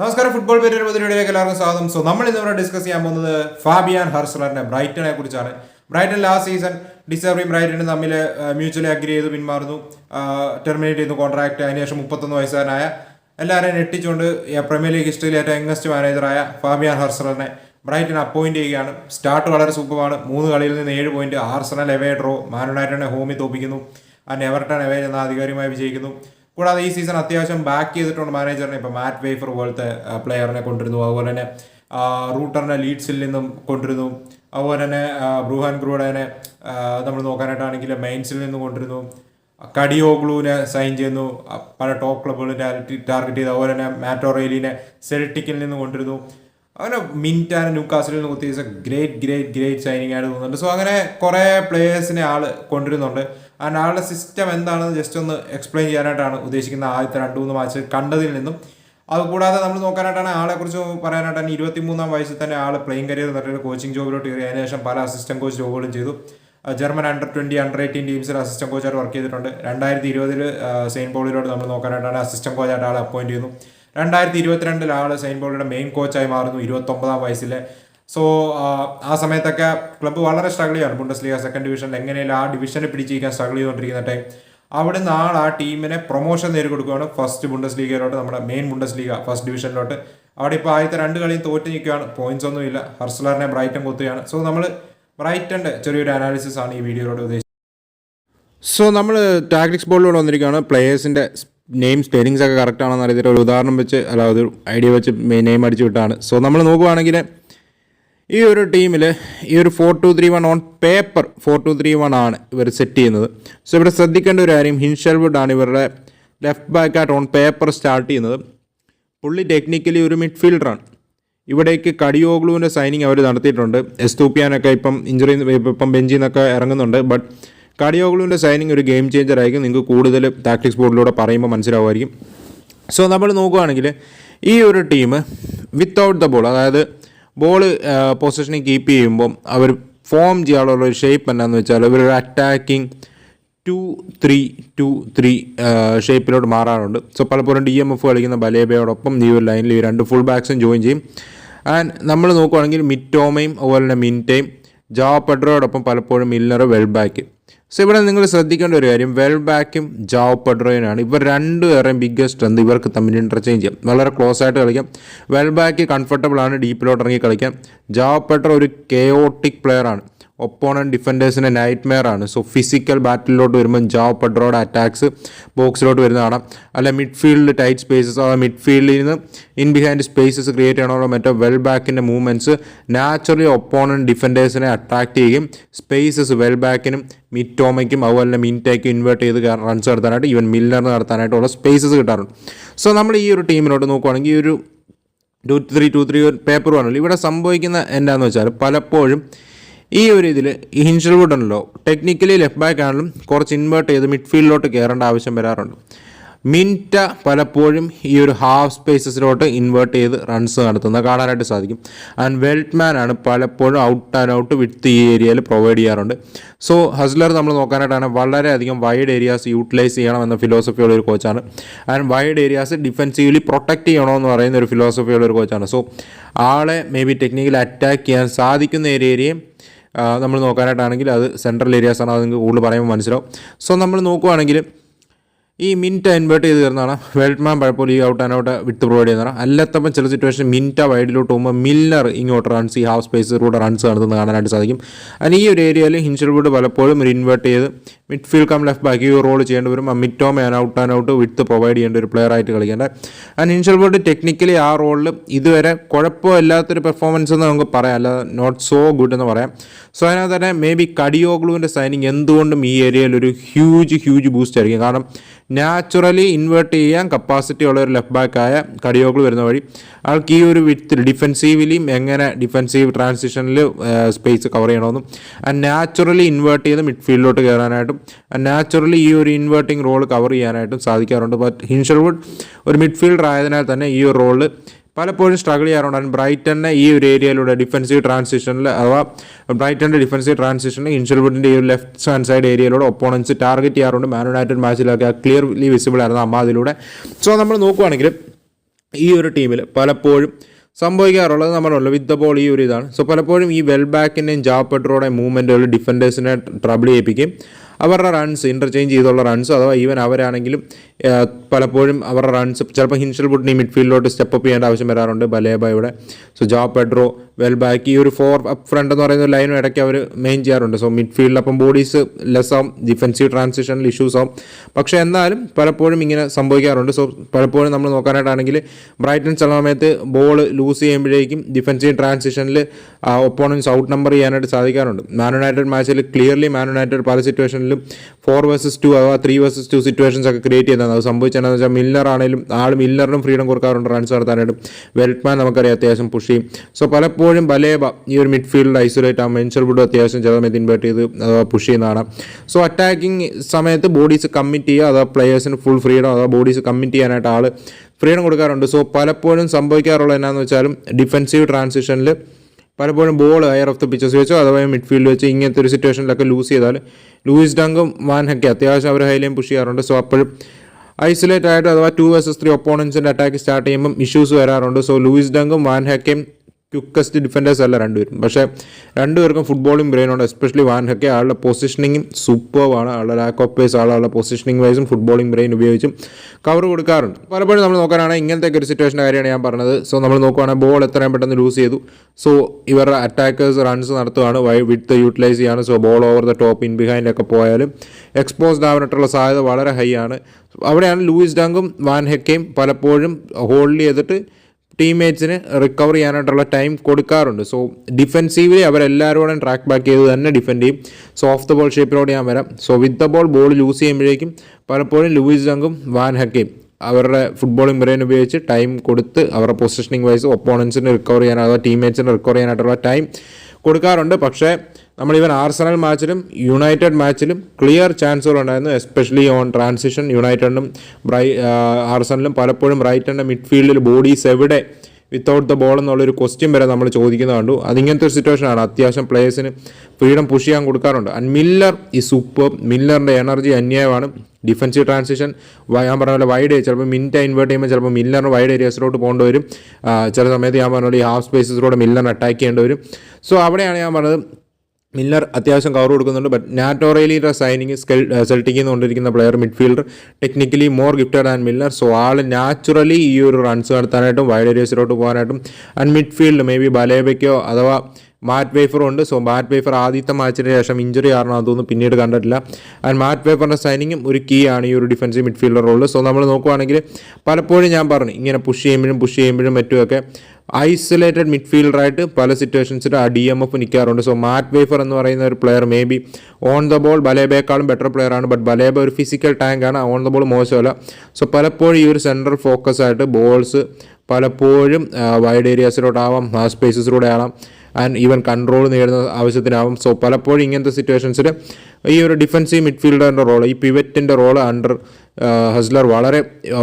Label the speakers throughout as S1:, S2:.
S1: നമസ്കാരം ഫുട്ബോൾ പേര് എല്ലാവർക്കും സ്വാഗതം. സോ നമ്മൾ ഇന്നിവിടെ ഡിസ്കസ് ചെയ്യാൻ പോകുന്നത് ഫാബിയാൻ ഹർസലറിന്റെ ബ്രൈറ്റനെ കുറിച്ചാണ്. ബ്രൈറ്റൺ ലാസ്റ്റ് സീസൺ ഡിസർവിയും ബ്രൈറ്റനും തമ്മിൽ മ്യൂച്വലി അഗ്രി ചെയ്ത് പിന്മാറുന്നു. ടെർമിനേറ്റ് ചെയ്തു കോൺട്രാക്ട് അതിനുശേഷം മുപ്പത്തൊന്ന് വയസ്സുകാരനായ എല്ലാവരെയും ഞെട്ടിച്ചുകൊണ്ട് പ്രീമിയർ ലീഗ് ഹിസ്റ്ററിയിലെ ഏറ്റവും യങ്ങസ്റ്റ് മാനേജറായ ഫാബിയാൻ ഹർസലറിനെ ബ്രൈറ്റൺ അപ്പോയിന്റ് ചെയ്യുകയാണ്. സ്റ്റാർട്ട് വളരെ സൂപ്പറാണ് മൂന്ന് കളിയിൽ നിന്ന് ഏഴ് point Arsenal away draw Man യുണൈറ്റഡിനെ ഹോമിൽ തോപ്പിക്കുന്നു. ആൻഡ് എവർട്ടൺ എവേ എന്ന ആധികാരികമായി വിജയിക്കുന്നു. കൂടാതെ ഈ സീസൺ അത്യാവശ്യം ബാക്ക് ചെയ്തിട്ടുണ്ട് മാനേജറിനെ ഇപ്പോൾ മാറ്റ് വേഫർ പോലത്തെ പ്ലെയറിനെ കൊണ്ടിരുന്നു അതുപോലെ തന്നെ റൂട്ടറിനെ ലീഡ്സിൽ നിന്നും കൊണ്ടിരുന്നു അതുപോലെ തന്നെ ബ്രൂഹാൻ ഗ്രൂഡനെ നമ്മൾ നോക്കാനായിട്ടാണെങ്കിൽ മെയിൻസിൽ നിന്നും കൊണ്ടിരുന്നു കഡിയോഗ്ലൂവിനെ സൈൻ ചെയ്യുന്നു. പല ടോപ്പ് ക്ലബ്ബുകളും ടാർഗറ്റ് ചെയ്തു. അതുപോലെ തന്നെ മാറ്റോറേലിനെ സെൽറ്റിക്കിൽ നിന്ന് കൊണ്ടിരുന്നു അങ്ങനെ മിന്റാൻ ന്യൂക്കാസിലിൽ നിന്ന് കുത്തിയ ഗ്രേറ്റ് ഗ്രേറ്റ് ഗ്രേറ്റ് സൈനിങ് ആയിട്ട് തോന്നുന്നുണ്ട്. സോ അങ്ങനെ കുറേ പ്ലേയേഴ്സിനെ ആൾ കൊണ്ടുവരുന്നുണ്ട്. ആൻഡ് ആളുടെ സിസ്റ്റം എന്താണെന്ന് ജസ്റ്റ് ഒന്ന് എക്സ്പ്ലെയിൻ ചെയ്യാനായിട്ടാണ് ഉദ്ദേശിക്കുന്ന ആദ്യത്തെ രണ്ട് മൂന്ന് മാച്ച് കണ്ടതിൽ നിന്നും. അതുകൂടാതെ നമ്മൾ നോക്കാനായിട്ടാണ് ആളെക്കുറിച്ച് പറയാനായിട്ടാണ് ഇരുപത്തി മൂന്നാം വയസ്സിൽ തന്നെ ആൾ പ്ലെയിങ് കരിയർ നടത്തിയ കോച്ചിങ് ജോബിലോട്ട് കയറി. അതിനുശേഷം പല അസിസ്റ്റന്റ് കോച്ച് ജോബുകളും ചെയ്തു. German under twenty under eighteen ടീംസിൽ assistant കോച്ചായിട്ട് വർക്ക് ചെയ്തിട്ടുണ്ട്. രണ്ടായിരത്തി ഇരുപതിൽ സെയിൻ പോളിലോട്ട് നമ്മൾ നോക്കാനായിട്ടാണ് അസിസ്റ്റന്റ് കോച്ചായിട്ട് ആളെ അപ്പോയിന്റ് ചെയ്യുന്നു. രണ്ടായിരത്തി ഇരുപത്തിരണ്ടിൽ ആൾ സെയിൻ പോളിയുടെ മെയിൻ കോച്ചായി മാറുന്നു. ഇരുപത്തൊമ്പതാം വയസ്സിൽ സോ ആ സമയത്തൊക്കെ ക്ലബ്ബ് വളരെ സ്ട്രഗിൾ ചെയ്യാണ് ബുണ്ടസ് ലീഗ സെക്കൻഡ് ഡിവിഷനിൽ എങ്ങനെയല്ല ആ ഡിവിഷനെ പിടിച്ചിരിക്കാൻ സ്ട്രഗിൾ ചെയ്തുകൊണ്ടിരിക്കുന്ന ടൈം അവിടുന്ന് ആൾ ആ ടീമിനെ പ്രൊമോഷൻ നേടി കൊടുക്കുകയാണ് ഫസ്റ്റ് ബുണ്ടസ് ലീഗയിലോട്ട് നമ്മുടെ മെയിൻ ബുണ്ടസ് ലീഗ ഫസ്റ്റ് ഡിവിഷനിലോട്ട് അവിടെ ഇപ്പോൾ ആദ്യത്തെ രണ്ട് കളിയും തോറ്റ് നിൽക്കുകയാണ്. പോയിന്റ്സ് ഒന്നുമില്ല. ഹർസലറിനെ ബ്രൈറ്റൺ കൊത്തുകയാണ്. സോ നമ്മൾ ബ്രൈറ്റന്റെ ചെറിയൊരു അനാലിസിസ് ആണ് ഈ വീഡിയോയോട് ഉദ്ദേശിച്ചത്. സോ നമ്മൾ ടാക്ടിക്സ് ബോർഡിലൂടെ വന്നിരിക്കുകയാണ്. പ്ലേയേഴ്സിന്റെ നെയിം സ്പെല്ലിങ്സ് ഒക്കെ കറക്റ്റ് ആണെന്ന് അറിയത്തില്ല. ഒരു ഉദാഹരണം വെച്ച് അല്ലാതെ ഒരു ഐഡിയ വെച്ച് നെയിം അടിച്ചു വിട്ടാണ്. സോ നമ്മൾ നോക്കുവാണെങ്കിൽ ഈ ഒരു ടീമിൽ ഈ ഒരു four two three one on paper four two three one ആണ് ഇവർ സെറ്റ് ചെയ്യുന്നത്. സോ ഇവിടെ ശ്രദ്ധിക്കേണ്ട ഒരു കാര്യം ഹിൻഷൽവുഡ് ആണ് ഇവരുടെ ലെഫ്റ്റ് ബാക്കായിട്ട് ഓൺ പേപ്പർ സ്റ്റാർട്ട് ചെയ്യുന്നത്. പുള്ളി ടെക്നിക്കലി ഒരു മിഡ്ഫീൽഡറാണ് ഇവിടേക്ക് കടിയോഗ്ലുവിന്റെ സൈനിങ് അവർ നടത്തിയിട്ടുണ്ട്. എസ്തൂപ്പിയാനൊക്കെ ഇപ്പം ഇഞ്ചുറി ഇപ്പം ബെഞ്ചിൽ നിന്നൊക്കെ ഇറങ്ങുന്നുണ്ട്. ബട്ട് കടിയോഗ്ലുവിന്റെ സൈനിങ് ഒരു ഗെയിം ചേഞ്ചർ ആയിരിക്കും. നിങ്ങൾക്ക് കൂടുതൽ ടാക്ടിക്സ് ബോർഡിലൂടെ പറയുമ്പോൾ മനസ്സിലാവുമായിരിക്കും. സോ നമ്മൾ നോക്കുകയാണെങ്കിൽ ഈ ഒരു ടീം വിത്തൗട്ട് ദ ബോൾ അതായത് ബോൾ പൊസിഷനിൽ കീപ്പ് ചെയ്യുമ്പോൾ അവർ ഫോം ചെയ്യാനുള്ള ഒരു ഷേപ്പ് എന്നാന്ന് വെച്ചാൽ ഇവരൊരു attacking two three two three ഷേപ്പിലോട്ട് മാറാറുണ്ട്. സോ പലപ്പോഴും ഡി എം എഫ് കളിക്കുന്ന ബലേബയോടൊപ്പം ഈ ഒരു ലൈനിൽ ഈ രണ്ട് ഫുൾ ബാക്സും ജോയിൻ ചെയ്യും. ആൻഡ് നമ്മൾ നോക്കുവാണെങ്കിൽ മിറ്റോമയും അതുപോലെ തന്നെ മിന്റയും ജാവ പെഡ്രോയോടൊപ്പം പലപ്പോഴും മില്ലർ വെൽ ബാക്ക് സോ ഇവിടെ നിങ്ങൾ ശ്രദ്ധിക്കേണ്ട ഒരു കാര്യം വെൽബാക്കും ബാക്കും ജാവ പെഡ്രോയിനാണ് ഇവർ രണ്ടുപേരെയും ബിഗ്ഗസ്റ്റ് സ്ട്രെങ്ത് ഇവർക്ക് തമ്മിൽ ഇന്റർചേഞ്ച് ചെയ്യാം. വളരെ ക്ലോസ് ആയിട്ട് കളിക്കാം. വെൽബാക്ക് കംഫർട്ടബിൾ ആണ് ഡീപ്പിലോട്ട് ഇറങ്ങി കളിക്കാം. ജാവ് പെഡ്രോ ഒരു കെയോട്ടിക് പ്ലെയർ ആണ്. ഒപ്പോണൻ ഡിഫൻഡേഴ്സിന്റെ നൈറ്റ് മെയർ ആണ് സോ ഫിസിക്കൽ ബാറ്റിലോട്ട് വരുമ്പോൾ ജാവ് പെഡ്രോയുടെ അറ്റാക്സ് ബോക്സിലോട്ട് വരുന്നതാണ് കാണാം. അല്ല മിഡ്ഫീൽഡ് ടൈറ്റ് സ്പേസസ് അതായത് മിഡ്ഫീൽഡിൽ നിന്ന് ഇൻ ബിഹൈൻഡ് സ്പേസസ് ക്രിയേറ്റ് ചെയ്യണമല്ലോ മറ്റേ വെൽ ബാക്കിന്റെ മൂവ്മെന്റ്സ് നാച്ചുറലി ഒപ്പോണൻ ഡിഫൻഡേഴ്സിനെ അട്രാക്ട് ചെയ്യുകയും സ്പേസസ് വെൽ ബാക്കിനും മിറ്റോമയ്ക്കും അതുപോലെ തന്നെ മിന്റേക്കും ഇൻവേർട്ട് ചെയ്ത് റൺസ് നടത്താനായിട്ട് ഈവൻ മില്ലറിന് നടത്താനായിട്ടുള്ള സ്പേസസ് കിട്ടാറുണ്ട്. സോ നമ്മൾ ഈ ഒരു ടീമിനോട്ട് നോക്കുവാണെങ്കിൽ ഈ ഒരു two three two three paper ആണല്ലോ. ഇവിടെ സംഭവിക്കുന്ന എന്താണെന്ന് വെച്ചാൽ പലപ്പോഴും ഈ ഒരു ഇതിൽ ഹിൻഷൽവുഡ് ഉണ്ടല്ലോ. ടെക്നിക്കലി ലെഫ്റ്റ് ബാക്ക് ആണെങ്കിലും കുറച്ച് ഇൻവേർട്ട് ചെയ്ത് മിഡ്ഫീൽഡിലോട്ട് കയറേണ്ട ആവശ്യം വരാറുണ്ട്. മിന്റ പലപ്പോഴും ഈ ഒരു ഹാഫ് സ്പേസസിലോട്ട് ഇൻവേർട്ട് ചെയ്ത് റൺസ് നടത്തുന്നത് കാണാനായിട്ട് സാധിക്കും. ആൻഡ് വെൽറ്റ്മാൻ ആണ് പലപ്പോഴും ഔട്ട് ആൻഡ് ഔട്ട് വിത്ത് ഈ ഏരിയയിൽ പ്രൊവൈഡ് ചെയ്യാറുണ്ട്. സോ ഹസ്ലർ നമ്മൾ നോക്കാനായിട്ടാണ് വളരെയധികം വൈഡ് ഏരിയാസ് യൂട്ടിലൈസ് ചെയ്യണം എന്ന ഫിലോസഫിയുള്ള ഒരു കോച്ചാണ് and wide areas defensively protect ചെയ്യണമെന്ന് പറയുന്ന ഒരു ഫിലോസഫിയുള്ള ഒരു കോച്ചാണ് സോ ആളെ മേ ബി ടെക്നിക്കലി അറ്റാക്ക് ചെയ്യാൻ സാധിക്കുന്ന ഏരിയയും നമ്മൾ നോക്കാനായിട്ടാണെങ്കിൽ അത് സെൻട്രൽ ഏരിയാസ് ആണ്. അത് നിങ്ങൾക്ക് കൂടുതൽ പറയുമ്പോൾ മനസ്സിലാവും. സോ നമ്മൾ നോക്കുവാണെങ്കിൽ ഈ മിന്റ ഇൻവേർട്ട് ചെയ്ത് തരുന്നതാണ് വെൽറ്റ്മാൻ പഴപ്പോൾ ഈ out and out width provide ചെയ്യുന്നതാണ്. അല്ലാത്തപ്പം ചില സിറ്റുവേഷൻ മിന്റ വൈഡിലോട്ട് പോകുമ്പോൾ മില്ലർ ഇങ്ങോട്ട് റൺസ് ഈ ഹാഫ് സ്പേസ് സ്പേസിലൂടെ റൺസ് നടത്തുന്നത് കാണാനായിട്ട് സാധിക്കും. അതിന് ഈ ഒരു ഏരിയയിൽ ഹിൻഷൽവുഡ് പലപ്പോഴും ഒരു ഇൻവേർട്ട് ചെയ്ത് മിഡ്ഫീൽഡ് കം ലെഫ്റ്റ് ബാക്ക് ഈ റോൾ ചെയ്യേണ്ടി വരും. ആ man out and out width provide ചെയ്യേണ്ട ഒരു പ്ലെയർ ആയിട്ട് കളിക്കേണ്ടത് ആൻഡ് ഇൻഷൽ ബോർഡ് ടെക്നിക്കലി ആ റോളിൽ ഇതുവരെ കുഴപ്പമില്ലാത്തൊരു പെർഫോമൻസ് എന്ന് നമുക്ക് പറയാം. അല്ല നോട്ട് സോ ഗുഡ് എന്ന് പറയാം. സോ അതിനകത്ത് തന്നെ മേ ബി കടിയോഗ്ലുവിന്റെ സൈനിങ് എന്തുകൊണ്ടും ഈ ഏരിയയിൽ ഒരു ഹ്യൂജ് ഹ്യൂജ് ബൂസ്റ്റ് ആയിരിക്കും. കാരണം നാച്ചുറലി ഇൻവേർട്ട് ചെയ്യാൻ കപ്പാസിറ്റി ഉള്ള ഒരു ലെഫ്റ്റ് ബാക്കായ കടിയോഗ്ലു വരുന്ന വഴി ആൾക്ക് ഈ ഒരു വിത്ത് ഡിഫെൻസീവിലിയും എങ്ങനെ ഡിഫെൻസീവ് ട്രാൻസിഷനിൽ സ്പേസ് കവർ ചെയ്യണമെന്നും ആൻഡ് നാച്ചുറലി ഇൻവേർട്ട് ചെയ്ത് മിഡ്ഫീൽഡിലോട്ട് കയറാനായിട്ടും നാച്ചുറലി ഈ ഒരു ഇൻവേർട്ടിംഗ് റോൾ കവർ ചെയ്യാനായിട്ടും സാധിക്കാറുണ്ട്. ബട്ട് ഹിൻഷർവുഡ് ഒരു മിഡ്ഫീൽഡർ ആയതിനാൽ തന്നെ ഈ ഒരു റോൾ പലപ്പോഴും സ്ട്രഗിൾ ചെയ്യാറുണ്ട്. ബ്രൈറ്റനെ ഈ ഒരു ഏരിയയിലൂടെ ഡിഫൻസീവ് ട്രാൻസിഷനിൽ അഥവാ ബ്രൈറ്റന്റെ ഡിഫൻസീവ് ട്രാൻസിഷനിൽ ഇൻഷർവുഡിന്റെ ഈ ഒരു ലെഫ്റ്റ് ഹാൻഡ് സൈഡ് ഏരിയയിലൂടെ ഒപ്പോണൻസ് ടാർഗറ്റ് ചെയ്യാറുണ്ട്. മാൻ യുണൈറ്റഡ് മാച്ചിലൊക്കെ ക്ലിയർലി വിസിബിൾ ആയിരുന്നു അമ്മാതിലൂടെ. സോ നമ്മൾ നോക്കുവാണെങ്കിൽ ഈ ഒരു ടീമിൽ പലപ്പോഴും സംഭവിക്കാറുള്ളത് നമ്മളല്ലോ വിത്ത് ദ ബോൾ ഈ ഒരു ഇതാണ്. സോ പലപ്പോഴും ഈ വെൽ ബാക്കിന്റെയും ജാപ്പട്രോടെ മൂവ്മെന്റുകൾ ഡിഫൻഡേഴ്സിനെ ട്രബിൾ ചെയ്യിപ്പിക്കും. അവരുടെ റൺസ് ഇന്റർചേഞ്ച് ചെയ്തുള്ള റൺസ് അഥവാ ഈവൻ അവരാണെങ്കിലും പലപ്പോഴും അവരുടെ റൺസ് ചിലപ്പോൾ ഹിൻഷൽ ബുട്ടിനെ മിഡ്ഫീൽഡിലോട്ട് സ്റ്റെപ്പ് അപ്പ് ചെയ്യേണ്ട ആവശ്യം വരാറുണ്ട്. ബലേബ ഇവിടെ. So João Pedro well back ഈ ഒരു ഫോർ അപ്പ് ഫ്രണ്ട് എന്ന് പറയുന്ന ലൈനും ഇടയ്ക്ക് അവർ മെയിൻ ചെയ്യാറുണ്ട്. സോ മിഡ് ഫീൽഡിൽ അപ്പം ബോഡീസ് ലെസ് ആവും ഡിഫൻസീവ് ട്രാൻസിഷനിൽ ഇഷ്യൂസ് ആവും പക്ഷേ എന്നാലും പലപ്പോഴും ഇങ്ങനെ സംഭവിക്കാറുണ്ട്. സോ പലപ്പോഴും നമ്മൾ നോക്കാനായിട്ടാണെങ്കിൽ ബ്രൈറ്റൺ ചില സമയത്ത് ബോൾ ലൂസ് ചെയ്യുമ്പോഴേക്കും ഡിഫൻസീവ് ട്രാൻസിഷനിൽ ഒപ്പോണൻസ് ഔട്ട് നമ്പർ ചെയ്യാനായിട്ട് സാധിക്കാറുണ്ട്. മാൻ യുണൈറ്റഡ് മാച്ചിൽ ക്ലിയർലി മാൻ യുണൈറ്റഡ് പല സിറ്റുവേഷനിലും ഫോർ വേഴ്സസ് ടു അഥവാ ത്രീ വേഴ്സസ് ടു സിറ്റുവേഷൻസ് ഒക്കെ ക്രിയേറ്റ് ചെയ്യുന്നത് അത് സംഭവിച്ചതെന്ന് വെച്ചാൽ മില്ലർ ആണെങ്കിലും ആൾ മില്ലറിനും ഫ്രീഡം കൊടുക്കാറുണ്ട് റൺസ് നടത്താനായിട്ട്. വെൽറ്റ്മാൻ നമുക്കറിയാം അത്യാവശ്യം പുഷ് ചെയ്യും. സോ പലപ്പോഴും ബലേബ ഈ ഒരു മിഡ്ഫീൽഡിൽ ഐസൊലേറ്റ് ആ മെൻഷർ വുഡ് അത്യാവശ്യം ചില സമയത്ത് ഇൻവേർട്ട് ചെയ്ത് പുഷ് ചെയ്യുന്നതാണ്. സോ അറ്റാക്കിംഗ് സമയത്ത് ബോഡീസ് കമ്മിറ്റ് ചെയ്യുക അഥവാ പ്ലെയേഴ്സിന് ഫുൾ ഫ്രീഡം അഥവാ ബോഡീസ് കമ്മിറ്റ് ചെയ്യാനായിട്ട് ആൾ ഫ്രീഡം കൊടുക്കാറുണ്ട്. സോ പലപ്പോഴും സംഭവിക്കാറുള്ളത് എന്നാന്ന് വെച്ചാലും ഡിഫൻസീവ് ട്രാൻസിഷനിൽ പലപ്പോഴും ball higher of the pitches വെച്ചോ അഥവാ മിഡ്ഫീൽഡ് വെച്ച് ഇങ്ങനത്തെ ഒരു സിറ്റുവേഷനിലൊക്കെ ലൂസ് ചെയ്താൽ ലൂയിസ് ഡങ്കും വാൻഹക്കെ അത്യാവശ്യം അവർ ഹൈലൈൻ പുഷ് ചെയ്യാറുണ്ട്. സോ അപ്പോഴും ഐസൊലേറ്റ് ആയിട്ട് അഥവാ ടു വേഴ്സസ് ത്രീ ഒപ്പോണൻസിന്റെ അറ്റാക്ക് സ്റ്റാർട്ട് ചെയ്യുമ്പം ഇഷ്യൂസ് വരാറുണ്ട്. സോ ലൂയിസ് ഡങ്കും വാൻഹക്കയും ക്യുക്കസ്റ്റ് ഡിഫൻഡേഴ്സ് അല്ല രണ്ടുപേരും. പക്ഷേ രണ്ടുപേർക്കും ഫുട്ബോളും ബ്രെയിനുണ്ട് എസ്പെഷ്യലി വാൻഹക്കെ ആളുടെ പൊസിഷനിങ്ങും സൂപ്പർവാണ് ആളുടെ ലാക്ക് ഓഫ് പേസ് ആളുടെ പൊസിഷനിങ് വൈസും ഫുട്ബോളിംഗ് ബ്രെയിൻ ഉപയോഗിച്ചും കവർ കൊടുക്കാറുണ്ട്. പലപ്പോഴും നമ്മൾ നോക്കാനാണെങ്കിൽ ഇങ്ങനത്തെ ഒരു സിറ്റുവേഷന്റെ കാര്യമാണ് ഞാൻ പറഞ്ഞത്. സോ നമ്മൾ നോക്കുവാണെങ്കിൽ ബോൾ എത്രയും പെട്ടെന്ന് ലൂസ് ചെയ്തു. സോ ഇവരുടെ അറ്റാക്കേഴ്സ് റൺസ് നടത്തുകയാണ്. വൈ വിത്ത് യൂട്ടിലൈസ് ചെയ്യാണ്. So ball over the top in behind ഒക്കെ പോയാലും എക്സ്പോസ്ഡ് ആവാനായിട്ടുള്ള സാധ്യത വളരെ ഹൈ ആണ്. അവിടെയാണ് ലൂയിസ് ഡാങ്കും വാൻ ഹെക്കയും പലപ്പോഴും ഹോൾഡ് ചെയ്തിട്ട് ടീംമേറ്റ്സിന് റിക്കവർ ചെയ്യാനായിട്ടുള്ള ടൈം കൊടുക്കാറുണ്ട്. സോ ഡിഫെൻസീവ്ലി അവരെല്ലാവരോടും ട്രാക്ക് ബാക്ക് ചെയ്ത് തന്നെ ഡിഫെൻഡ് ചെയ്യും. സോ ഓഫ് ദ ബോൾ ഷേപ്പിലോട് ഞാൻ വരാം. So with the ball ball lose ചെയ്യുമ്പോഴേക്കും പലപ്പോഴും ലൂയിസ് ജങ്കും വാൻ ഹക്കയും അവരുടെ ഫുട്ബോളിംഗ് ബ്രെയിൻ ഉപയോഗിച്ച് ടൈം കൊടുത്ത് അവരുടെ പൊസിഷനിങ് വൈസ് ഒപ്പോണൻസിന് റിക്കവർ ചെയ്യാൻ അഥവാ ടീംമേറ്റ്സിന് റിക്കവർ ചെയ്യാനായിട്ടുള്ള ടൈം കൊടുക്കാറുണ്ട്. പക്ഷേ നമ്മൾ ഇവൻ ആർസണൽ മാച്ചിലും യുണൈറ്റഡ് മാച്ചിലും ക്ലിയർ ചാൻസുകൾ ഉണ്ടായിരുന്നു എസ്പെഷ്യലി ഓൺ ട്രാൻസിഷൻ യുണൈറ്റഡിനും ബ്രൈ ആർസണലും പലപ്പോഴും ബ്രൈറ്റന്റെ മിഡ്ഫീൽഡിൽ ബോഡീസ് എവിടെ വിത്തൗട്ട് ദ ബോൾ എന്നുള്ളൊരു ക്വസ്റ്റ്യൻ വരെ നമ്മൾ ചോദിക്കുന്ന കണ്ടു. അതിങ്ങനത്തെ ഒരു സിറ്റുവേഷനാണ് അത്യാവശ്യം പ്ലേയേഴ്സിന് ഫ്രീഡം പുഷ് ചെയ്യാൻ കൊടുക്കാറുണ്ട്. ആൻഡ് മില്ലർ ഈ സൂപ്പർ മില്ലറിന്റെ എനർജി അന്യായമാണ്. ഡിഫൻസീവ് ട്രാൻസിഷൻ ഞാൻ പറഞ്ഞ പോലെ വൈഡ് ചിലപ്പോൾ മിനിറ്റ് ഇൻവേർട്ട് ചെയ്യുമ്പോൾ ചിലപ്പോൾ മില്ലറിന് വൈഡ് ഏരിയസിലോട്ട് പോകേണ്ടി വരും. ചില സമയത്ത് ഞാൻ പറഞ്ഞ പോലെ ഈ ഹാഫ് സ്പേസസിലൂടെ മില്ലറിന് അറ്റാക്ക് ചെയ്യേണ്ടി വരും. സോ അവിടെയാണ് ഞാൻ പറഞ്ഞത് മില്ലർ അത്യാവശ്യം കവർ കൊടുക്കുന്നുണ്ട് ബട്ട് നാറ്റോറേലിയുടെ സൈനിങ് സ്കെൽ സെൽറ്റിക്കിൽ നിന്ന് കൊണ്ടിരിക്കുന്ന player midfielder technically more gifted and Miller so all naturally ഈ ഒരു റൺസ് നടത്താനായിട്ടും വൈഡ് ഏരിയസിലോട്ട് പോകാനായിട്ടും ആൻഡ് മിഡ്ഫീൽഡ് മേ ബി ബലേബയ്ക്കോ അഥവാ മാറ്റ് വേഫറും ഉണ്ട്. സോ മാറ്റ് വേഫർ ആദ്യത്തെ മാച്ചിന് ശേഷം ഇഞ്ചുറി കാരണം അതൊന്നും പിന്നീട് കണ്ടിട്ടില്ല. ആൻഡ് മാറ്റ് വേഫറിന്റെ സൈനിങ്ങും ഒരു കീ ആണ് ഈ ഒരു ഡിഫൻസീവ് മിഡ്ഫീൽഡർ റോൾ സോ നമ്മൾ നോക്കുവാണെങ്കിൽ പലപ്പോഴും ഞാൻ പറഞ്ഞു ഇങ്ങനെ പുഷ് ചെയ്യുമ്പോഴും പുഷ് ചെയ്യുമ്പോഴും മറ്റുമൊക്കെ ഐസൊലേറ്റഡ് മിഡ്ഫീൽഡറായിട്ട് പല സിറ്റുവേഷൻസിൽ ആ ഡി എം എഫ് നിൽക്കാറുണ്ട്. സോ മാറ്റ് വേഫർ എന്ന് പറയുന്ന ഒരു player maybe on the ball ബലേബേക്കാളും better player ആണ്. ബട്ട് ബലേബ ഒരു ഫിസിക്കൽ ടാങ്കാണ് ഓൺ ദ ബോൾ മോശമല്ല. സോ പലപ്പോഴും ഈ ഒരു സെൻട്രൽ ഫോക്കസ് ആയിട്ട് ബോൾസ് പലപ്പോഴും വൈഡ് ഏരിയാസിലോട്ടാവാം സ്പേസസിലൂടെ ആവാം. ആൻഡ് ഈവൻ കൺട്രോൾ നേടുന്ന ആവശ്യത്തിനാവും. സോ പലപ്പോഴും ഇങ്ങനത്തെ സിറ്റുവേഷൻസിൽ ഈ ഒരു ഡിഫൻസീവ് മിഡ്ഫീൽഡറിന്റെ റോൾ ഈ പിവറ്റിന്റെ റോൾ അണ്ടർ ഹസ്ലർ വളരെ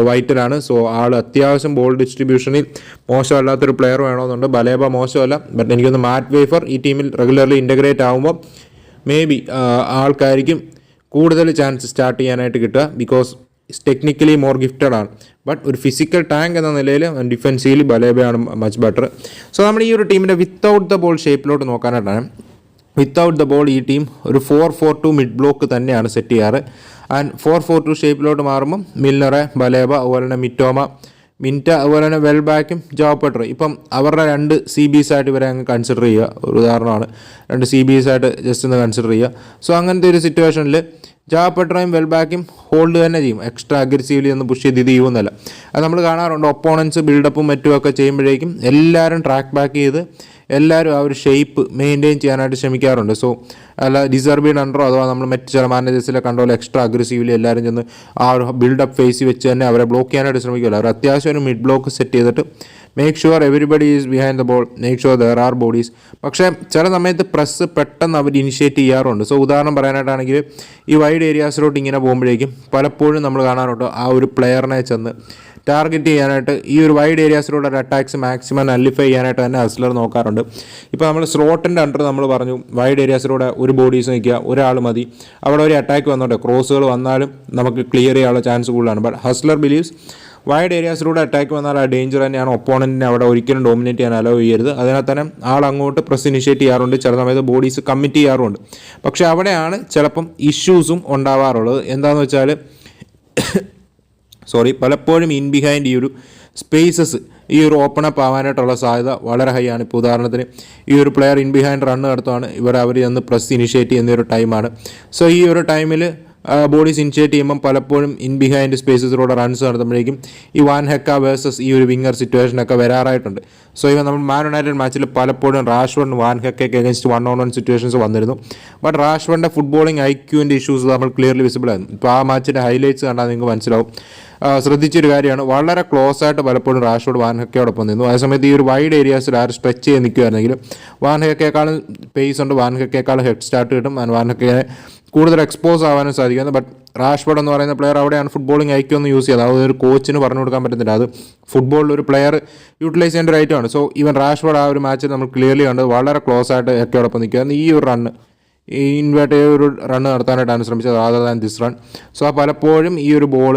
S1: വൈറ്റലാണ് സോ ആൾ അത്യാവശ്യം ബോൾ ഡിസ്ട്രിബ്യൂഷനിൽ മോശമല്ലാത്തൊരു പ്ലെയർ വേണമെന്നുണ്ട്. ബലേബ മോശമല്ല. ബട്ട് എനിക്കൊന്ന് മാറ്റ് വേഫർ ഈ ടീമിൽ റെഗുലർലി ഇന്റഗ്രേറ്റ് ആകുമ്പോൾ മേ ബി ആൾക്കായിരിക്കും കൂടുതൽ ചാൻസ് സ്റ്റാർട്ട് ചെയ്യാനായിട്ട് കിട്ടുക. ബിക്കോസ് ടെക്നിക്കലി മോർ ഗിഫ്റ്റഡ് ആണ്. ബട്ട് ഒരു ഫിസിക്കൽ ടാങ്ക് എന്ന നിലയിൽ ഡിഫൻസീവ്ലി ബലേബയാണ് മച്ച് ബെറ്റർ സോ നമ്മൾ ഈ ഒരു ടീമിന്റെ വിത്തൗട്ട് ദ ബോൾ ഷേപ്പിലോട്ട് നോക്കാനായിട്ടാണ്. വിത്തൗട്ട് ദ ബോൾ ഈ ടീം ഒരു four four two mid block തന്നെയാണ് സെറ്റ് ചെയ്യാറ്. ആൻഡ് ഫോർ ഫോർ ടു ഷേപ്പിലോട്ട് മാറുമ്പം മില്ലറെ ബലേബ അതുപോലെ തന്നെ മിറ്റോമ മിന്റ അതുപോലെ തന്നെ വെൽ ബാക്കും ജോപ്പട്ടർ ഇപ്പം അവരുടെ രണ്ട് സി ബീസ് ആയിട്ട് ഇവരെ അങ്ങ് കൺസിഡർ ചെയ്യുക. ഒരു ഉദാഹരണമാണ്. രണ്ട് സി ബീസ് ആയിട്ട് ജസ്റ്റ് ഒന്ന് കൺസിഡർ ചെയ്യുക. സോ അങ്ങനത്തെ ഒരു സിറ്റുവേഷനിൽ വെൽ ബാക്കും ഹോൾഡ് തന്നെ ചെയ്യും. എക്സ്ട്രാ അഗ്രസീവ്ലി ഒന്ന് പുഷ് ചെയ്ത് ഇത് ചെയ്യുമെന്നല്ല. അത് നമ്മൾ കാണാറുണ്ട്. ഒപ്പോണൻസ് ബിൽഡപ്പും മറ്റുമൊക്കെ ചെയ്യുമ്പോഴേക്കും എല്ലാവരും ട്രാക്ക് ബാക്ക് ചെയ്ത് എല്ലാവരും ആ ഒരു ഷേപ്പ് മെയിന്റെയിൻ ചെയ്യാനായിട്ട് ശ്രമിക്കാറുണ്ട്. സോ അല്ല ഡിസർബീഡ് അണ്ടറോ അഥവാ നമ്മൾ മറ്റ് ചില മാനേജേഴ്സിലെ കണ്ടോ? എക്സ്ട്രാ അഗ്രസീവ്ലി എല്ലാവരും ചെന്ന് ആ ഒരു ബിൽഡപ്പ് ഫേസ് വെച്ച് തന്നെ അവരെ ബ്ലോക്ക് ചെയ്യാനായിട്ട് ശ്രമിക്കില്ല അവർ അത്യാവശ്യം ഒരു മിഡ് ബ്ലോക്ക് സെറ്റ് ചെയ്തിട്ട് make sure everybody is behind the ball make sure there are bodies പക്ഷേ ചില സമയത്ത് പ്രസ് പെട്ടെന്ന് അവർ ഇനിഷ്യേറ്റ് ചെയ്യാറുണ്ട്. സോ ഉദാഹരണം പറയാനായിട്ടാണെങ്കിൽ ഈ വൈഡ് ഏരിയാസിലോട്ട് ഇങ്ങനെ പോകുമ്പോഴേക്കും പലപ്പോഴും നമ്മൾ കാണാറുണ്ട് ആ ഒരു പ്ലെയറിനെ ചെന്ന് ടാർഗറ്റ് ചെയ്യാനായിട്ട് ഈ ഒരു വൈഡ് ഏരിയാസിലൂടെ ഒരു അറ്റാക്സ് മാക്സിമം നല്ലിഫൈ ചെയ്യാനായിട്ട് തന്നെ ഹസ്ലർ നോക്കാറുണ്ട്. ഇപ്പോൾ നമ്മൾ സ്ലോട്ടിന്റെ അണ്ടർ നമ്മൾ പറഞ്ഞു വൈഡ് ഏരിയാസിലൂടെ ഒരു ബോഡീസ് നിൽക്കുക ഒരാൾ മതി. അവിടെ ഒരു അറ്റാക്ക് വന്നോട്ടെ ക്രോസുകൾ വന്നാലും നമുക്ക് ക്ലിയർ ചെയ്യാനുള്ള ചാൻസ് കൂടുതലാണ്. ബട്ട് ഹസ്ലർ ബിലീവ്സ് വൈഡ് ഏരിയാസിലൂടെ അറ്റാക്ക് വന്നാൽ ആ ഡേഞ്ചർ തന്നെയാണ്. ഒപ്പോണന്റിനെ അവിടെ ഒരിക്കലും ഡോമിനേറ്റ് ചെയ്യാൻ അലോ ചെയ്യരുത്. അതിനാൽ തന്നെ ആൾ അങ്ങോട്ട് പ്രസ് ഇനിഷ്യേറ്റ് ചെയ്യാറുണ്ട്. ചില സമയത്ത് ബോഡീസ് കമ്മിറ്റ് ചെയ്യാറുണ്ട് പക്ഷേ അവിടെയാണ് ചിലപ്പം ഇഷ്യൂസും ഉണ്ടാവാറുള്ളത്. എന്താണെന്ന് വെച്ചാൽ സോറി പലപ്പോഴും ഇൻ ബിഹൈൻഡ് ഈ ഒരു സ്പേസസ് ഈ ഒരു ഓപ്പൺ അപ്പ് ആവാനായിട്ടുള്ള സാധ്യത വളരെ ഹൈ ആണ്. ഇപ്പോൾ ഉദാഹരണത്തിന് ഈ ഒരു പ്ലെയർ ഇൻ ബിഹൈൻഡ് റണ്ണ് നടത്തുവാണ്. ഇവർ അവർ ചെന്ന് പ്രസ് ഇനിഷ്യേറ്റ് ചെയ്യുന്ന ഒരു ടൈമാണ് സോ ഈ ഒരു ടൈമിൽ ബോഡീസ് ഇനിഷ്യേറ്റ് ചെയ്യുമ്പം പലപ്പോഴും ഇൻ ബിഹൈൻഡ് സ്പേസസിലൂടെ റൺസ് നടത്തുമ്പോഴേക്കും ഈ വാൻ ഹെക്ക വേഴ്സസ് ഈ ഒരു വിങ്ങർ സിറ്റുവേഷനൊക്കെ വരാറായിട്ടുണ്ട്. സോ ഇവ നമ്മൾ മാൻ യുണൈറ്റഡ് മാച്ചിൽ പലപ്പോഴും റാഷ്വൺ Van ഹെക്കയ്ക്ക് against one on one situations വന്നിരുന്നു. ബട്ട് റാഷ്വണിന്റെ ഫുട്ബോളിംഗ് ഐക്യുവിന്റെ ഇഷ്യൂസ് നമ്മൾ ക്ലിയർലി വിസിബിൾ ആയിരുന്നു. ഇപ്പോൾ ആ മാച്ചിന്റെ ഹൈലൈറ്റ്സ് കണ്ടാൽ നിങ്ങൾക്ക് മനസ്സിലാവും. ശ്രദ്ധിച്ചൊരു കാര്യമാണ്. വളരെ ക്ലോസ് ആയിട്ട് പലപ്പോഴും റാഷ്ഫോർഡ് വാൻഹക്കയോടൊപ്പം നിന്നു. അതേസമയത്ത് ഈ ഒരു വൈഡ് ഏരിയാസിൽ ആര് സ്ട്രെച്ച് ചെയ്ത് നിൽക്കുമായിരുന്നെങ്കിലും വാൻഹക്കേക്കാളും പേസ് ഉണ്ട്. വാൻഹക്കേക്കാളും ഹെഡ് സ്റ്റാർട്ട് കിട്ടും. വാൻഹക്കയെ കൂടുതൽ എക്സ്പോസ് ആവാനും സാധിക്കുന്നത് ബട്ട് റാഷ്ഫോർഡ് എന്ന് പറയുന്ന പ്ലെയർ അവിടെയാണ് ഫുട്ബോളിംഗ് ഐക്യൊന്ന് യൂസ് ചെയ്യുന്നത് അത് ഒരു കോച്ചിന് പറഞ്ഞു കൊടുക്കാൻ പറ്റുന്നില്ല. അത് ഫുട്ബോളിൽ ഒരു പ്ലെയർ യൂട്ടിലൈസ് ചെയ്യേണ്ട ഒരു ഐറ്റമാണ് സോ ഈവൻ റാഷ്ഫോർഡ് ആ ഒരു മാച്ചിൽ നമ്മൾ ക്ലിയർലി കണ്ടത് വളരെ ക്ലോസ് ആയിട്ട് ഹെക്കയോടൊപ്പം നിൽക്കുകയായിരുന്നു ഈ ഒരു റണ്ണ് ഇൻവേർട്ട് ഒരു റണ്ണ് നടത്താനായിട്ടാണ് ശ്രമിച്ചത് rather than this run so പലപ്പോഴും ഈ ഒരു ബോൾ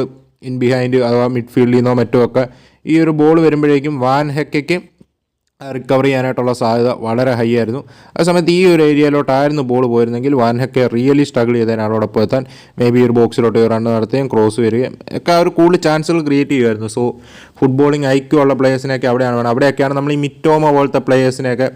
S1: ഇൻ ബിഹൈൻഡ് അഥവാ മിഡ്ഫീൽഡിൽ നിന്നോ മറ്റോ ഒക്കെ ഈ ഒരു ബോൾ വരുമ്പോഴേക്കും വാൻ ഹെക്കയ്ക്ക് റിക്കവർ ചെയ്യാനായിട്ടുള്ള സാധ്യത വളരെ ഹൈ ആയിരുന്നു. ആ സമയത്ത് ഈ ഒരു ഏരിയയിലോട്ടായിരുന്നു ബോൾ പോയിരുന്നെങ്കിൽ വാൻഹക്കെ റിയലി സ്ട്രഗിൾ ചെയ്തതിന് അതോടൊപ്പം എത്താൻ മേ ബി ഒരു ബോക്സിലോട്ട് റണ്ണ് നടത്തുകയും ക്രോസ് വരികയും ഒക്കെ ആ ഒരു കൂടുതൽ ചാൻസുകൾ ക്രിയേറ്റ് ചെയ്യുമായിരുന്നു. സോ ഫുട്ബോളിങ് ഐക്യമുള്ള പ്ലേയേഴ്സിനെയൊക്കെ അവിടെയാണ് വേണം. അവിടെയൊക്കെയാണ് നമ്മൾ ഈ മിറ്റോമ പോലത്തെ പ്ലേയേഴ്സിനെയൊക്കെ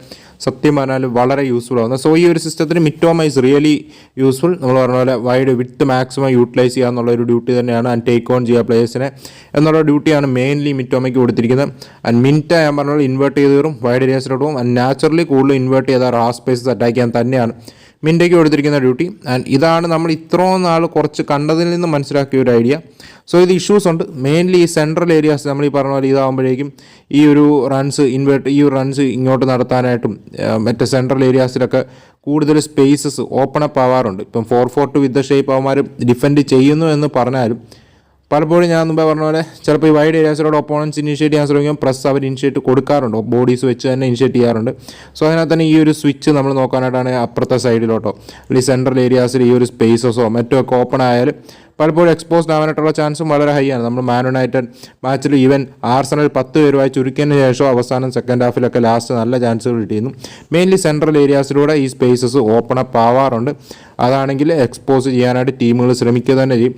S1: സത്യം പറഞ്ഞാൽ വളരെ യൂസ്ഫുൾ ആവുന്നത് സോ ഈ ഒരു സിസ്റ്റത്തിന് മിറ്റോമ ഇസ് റിയലി യൂസ്ഫുൾ നമ്മൾ പറഞ്ഞ പോലെ വൈഡ് വിത്ത് മാക്സിമം യൂട്ടിലൈസ് ചെയ്യുക എന്നുള്ള ഒരു ഡ്യൂട്ടി തന്നെയാണ് ആൻഡ് ടേക്ക് ഓൺ ചെയ്യുക പ്ലേയേഴ്സിനെ എന്നുള്ള ഡ്യൂട്ടിയാണ് മെയിൻലി മിറ്റോമയ്ക്ക് കൊടുത്തിരിക്കുന്നത്. ആൻഡ് മിന്റ ഞാൻ പറഞ്ഞ പോലെ ഇൻവേർട്ട് ചെയ്ത് വരും വൈഡ് ഏരിയാസിലോട്ട് പോകും. ആൻഡ് നാച്ചുറലി കൂടുതൽ ഇൻവേർട്ട് ചെയ്താൽ റാ സ്പേസസ് അറ്റാക്ക് ചെയ്യാൻ തന്നെയാണ്. മിന്റയ്ക്ക് കൊടുത്തിരിക്കുന്ന ഡ്യൂട്ടി. ആൻഡ് ഇതാണ് നമ്മൾ ഇത്രയും നാൾ കുറച്ച് കണ്ടതിൽ നിന്ന് മനസ്സിലാക്കിയ ഒരു ഐഡിയ. സോ ഇത് ഇഷ്യൂസ് ഉണ്ട്. മെയിൻലി ഈ സെൻട്രൽ ഏരിയാസ് നമ്മൾ ഈ പറഞ്ഞ പോലെ ഇതാകുമ്പോഴേക്കും ഈ ഒരു റൺസ് ഇൻവേർട്ട് ഈ ഒരു റൺസ് ഇങ്ങോട്ട് നടത്താനായിട്ടും മറ്റേ സെൻട്രൽ ഏരിയാസിലൊക്കെ കൂടുതൽ സ്പേസസ് ഓപ്പൺ അപ്പ് ആവാറുണ്ട്. ഇപ്പം four four two with shape അവന്മാർ ഡിഫെൻഡ് ചെയ്യുന്നു എന്ന് പറഞ്ഞാലും പലപ്പോഴും ഞാൻ മുമ്പേ പറഞ്ഞ പോലെ ചിലപ്പോൾ ഈ വൈഡ് ഏരിയാസിലൂടെ ഒപ്പോണൻസ് ഇനിഷ്യേറ്റ് ചെയ്യാൻ ശ്രമിക്കും പ്രസ് അവർ ഇനിഷ്യേറ്റ് കൊടുക്കാറുണ്ട്. ബോഡീസ് വെച്ച് തന്നെ ഇനിഷ്യേറ്റ് ചെയ്യാറുണ്ട്. സോ അതിനകത്ത് തന്നെ ഈ ഒരു സ്വിച്ച് നമ്മൾ നോക്കാനായിട്ടാണ് അപ്പുറത്തെ സൈഡിലോട്ടോ അല്ലെങ്കിൽ സെൻട്രൽ ഏരിയാസിൽ ഈ ഒരു സ്പേസസോ മറ്റോ ഒക്കെ ഓപ്പൺ ആയാലും പലപ്പോഴും എക്സ്പോസ്ഡ് ആവാനായിട്ടുള്ള ചാൻസും വളരെ ഹൈ ആണ്. നമ്മൾ മാൻ യുണൈറ്റഡ് മാച്ചിൽ ഈവൻ ആർസണൽ പത്ത് പേരുമായി ചുരുക്കിയതിന് ശേഷം അവസാനം സെക്കൻഡ് ഹാഫിലൊക്കെ ലാസ്റ്റ് നല്ല ചാൻസുകൾ കിട്ടിയിരുന്നു. മെയിൻലി സെൻട്രൽ ഏരിയാസിലൂടെ ഈ സ്പേസസ് ഓപ്പൺ അപ്പ് ആവാറുണ്ട്. അതാണെങ്കിൽ എക്സ്പോസ് ചെയ്യാനായിട്ട് ടീമുകൾ ശ്രമിക്കുക തന്നെ ചെയ്യും.